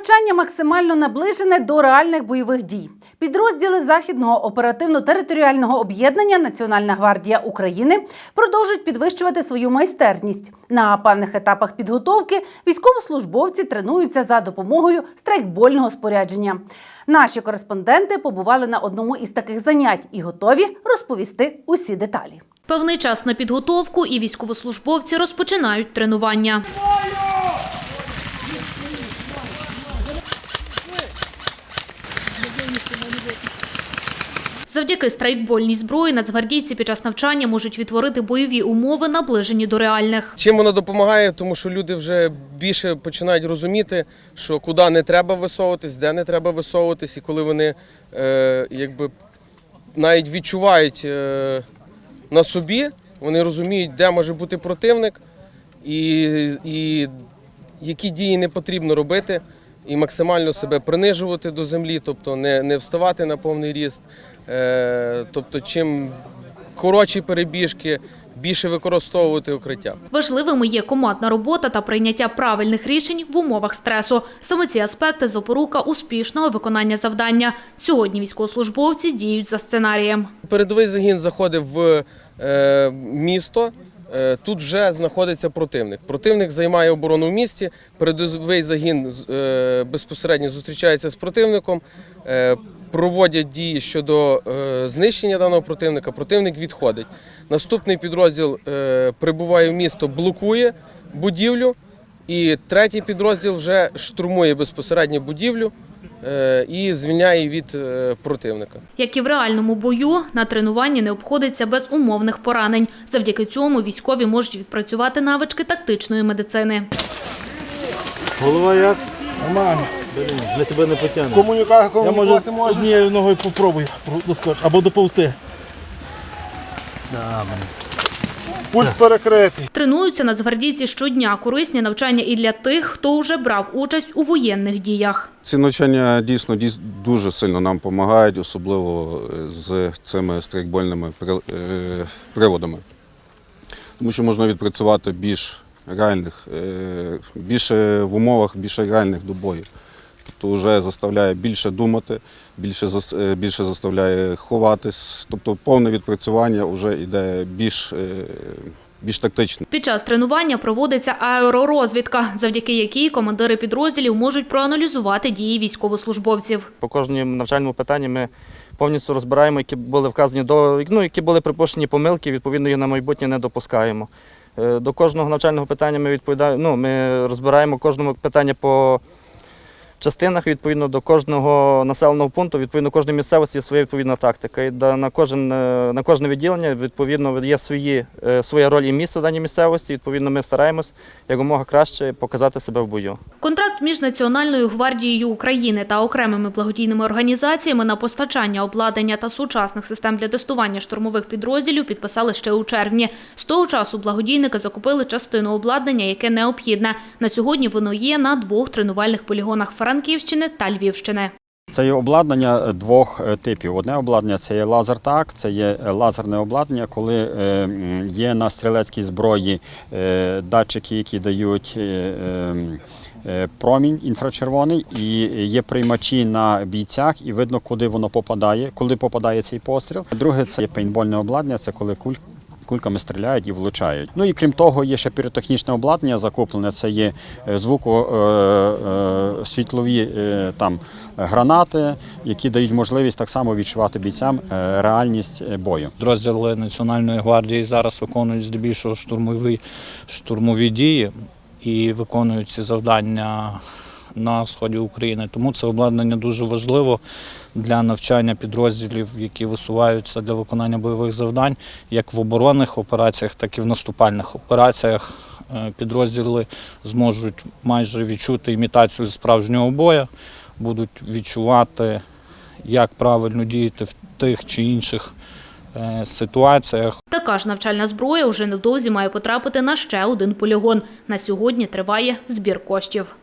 Навчання максимально наближене до реальних бойових дій. Підрозділи Західного оперативно-територіального об'єднання Національна гвардія України продовжують підвищувати свою майстерність. На певних етапах підготовки військовослужбовці тренуються за допомогою страйкбольного спорядження. Наші кореспонденти побували на одному із таких занять і готові розповісти усі деталі. Певний час на підготовку і військовослужбовці розпочинають тренування. Завдяки страйкбольній зброї нацгвардійці під час навчання можуть відтворити бойові умови, наближені до реальних. Чим вона допомагає? Тому що люди вже більше починають розуміти, що куди не треба висовуватись, де не треба висовуватись, і коли вони е, якби навіть відчувають е, на собі, вони розуміють, де може бути противник, і, і які дії не потрібно робити, і максимально себе принижувати до землі, тобто не, не вставати на повний ріст. Е, тобто, чим коротші перебіжки, більше використовувати укриття. Важливими є командна робота та прийняття правильних рішень в умовах стресу. Саме ці аспекти запорука успішного виконання завдання. Сьогодні військовослужбовці діють за сценарієм. Передовий загін заходив в е, місто. Е, Тут вже знаходиться противник. Противник займає оборону в місті. Передовий загін е, безпосередньо зустрічається з противником, е, проводять дії щодо знищення даного противника. Противник відходить. Наступний підрозділ прибуває в місто, блокує будівлю, і третій підрозділ вже штурмує безпосередньо будівлю і звільняє від е, противника. Як і в реальному бою, на тренуванні не обходиться без умовних поранень. Завдяки цьому військові можуть відпрацювати навички тактичної медицини. Голова як? Нормально. Блін, тебе не потягнемо. Комунікація Я можу однією ногою попробую доскоч. Або доповзти. Пульс перекритий. Тренуються нацгвардійці щодня. Корисні навчання і для тих, хто вже брав участь у воєнних діях. Ці навчання дійсно дуже сильно нам допомагають, особливо е, з цими страйкбольними е, приводами. Тому що можна відпрацювати більш реальних, е, більше в умовах більш реальних до бою. Тобто вже заставляє більше думати, більше, зас- е, більше заставляє ховатись. Тобто повне відпрацювання вже йде більш, е, більш тактичне. Під час тренування проводиться аеророзвідка, завдяки якій командири підрозділів можуть проаналізувати дії військовослужбовців. По кожному навчальному питанні ми повністю розбираємо, які були вказані до ну, які були припущені помилки, відповідно їх на майбутнє не допускаємо. Е, До кожного навчального питання ми відповідаємо. Ну, ми розбираємо кожному питання по частинах, відповідно до кожного населеного пункту, відповідно кожної місцевості є своя відповідна тактика. І на кожен е, на кожне відділення відповідно є свої е, своя роль і місце в даній місцевості. Відповідно, ми стараємось якомога краще показати себе в бою. Контракт між Національною гвардією України та окремими благодійними організаціями на постачання обладнання та сучасних систем для тестування штурмових підрозділів підписали ще у червні. З того часу благодійники закупили частину обладнання, яке необхідне. На сьогодні воно є на двох тренувальних полігонах Франківщини та Львівщини. Це є обладнання двох е, типів. Одне обладнання це є лазертак, це є е, лазерне обладнання, коли е, є на стрілецькій зброї е, датчики, які дають е, е, промінь інфрачервоний, і є приймачі на бійцях, і видно, куди воно попадає, коли попадає цей постріл. Друге це є пейнтбольне обладнання, це коли куль. Кульками стріляють і влучають. Ну і крім того, є ще піротехнічне обладнання закуплене. Це є е, звукосвітлові е, там гранати, які дають можливість так само відчувати бійцям е, реальність е, бою. Підрозділи Національної гвардії зараз виконують здебільшого штурмові, штурмові дії і виконують ці завдання на сході України. Тому це обладнання дуже важливо для навчання підрозділів, які висуваються для виконання бойових завдань, як в оборонних операціях, так і в наступальних операціях. Е, Підрозділи зможуть майже відчути імітацію справжнього бою, будуть відчувати, як правильно діяти в тих чи інших е, ситуаціях. Така ж навчальна зброя уже невдовзі має потрапити на ще один полігон. На сьогодні триває збір коштів.